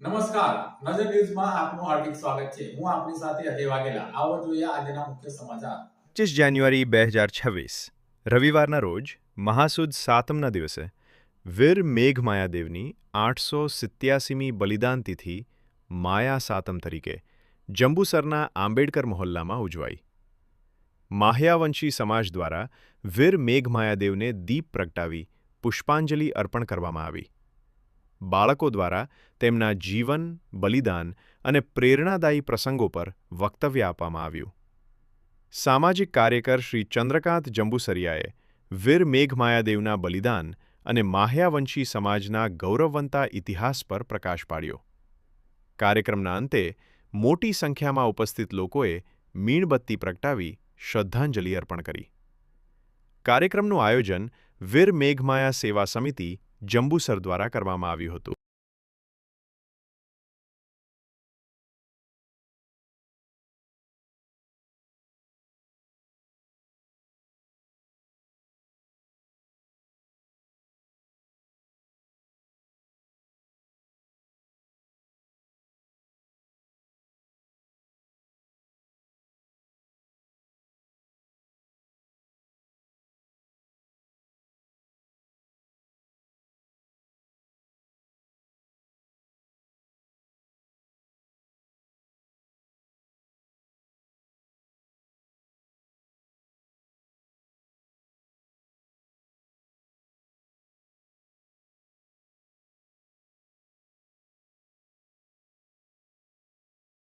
નમસ્કાર નજર ન્યૂઝમાં આપનું હાર્દિક સ્વાગત છે હું આપની સાથે અજય વાઘેલા આવો જોઈએ આજના મુખ્ય સમાચાર પચીસ જાન્યુઆરી બે હજાર છવ્વીસ રવિવારના રોજ મહાસુદ સાતમના દિવસે વીર મેઘ માયાદેવની આઠસો સિત્યાસીમી બલિદાન તિથિ માયા સાતમ તરીકે જંબુસરના આંબેડકર મહોલ્લામાં ઉજવાઈ માહ્યાવંશી સમાજ દ્વારા વીર મેઘ માયાદેવને દીપ પ્રગટાવી પુષ્પાંજલિ અર્પણ કરવામાં આવી બાળકો દ્વારા તેમના જીવન, બલિદાન અને પ્રેરણાદાયી પ્રસંગો પર વક્તવ્ય આપવામાં આવ્યું. સામાજિક કાર્યકર શ્રી ચંદ્રકાંત જંબુસરિયાએ વીર મેઘમાયાદેવના બલિદાન અને માહ્યાવંશી સમાજના ગૌરવવંતા ઇતિહાસ પર પ્રકાશ પાડ્યો. કાર્યક્રમના અંતે મોટી સંખ્યામાં ઉપસ્થિત લોકોએ મીણબત્તી પ્રગટાવી શ્રદ્ધાંજલિ અર્પણ કરી. કાર્યક્રમનું આયોજન વીર મેઘમાયા સેવા સમિતિ જંબુસર દ્વારા કરવામાં આવ્યું હતું.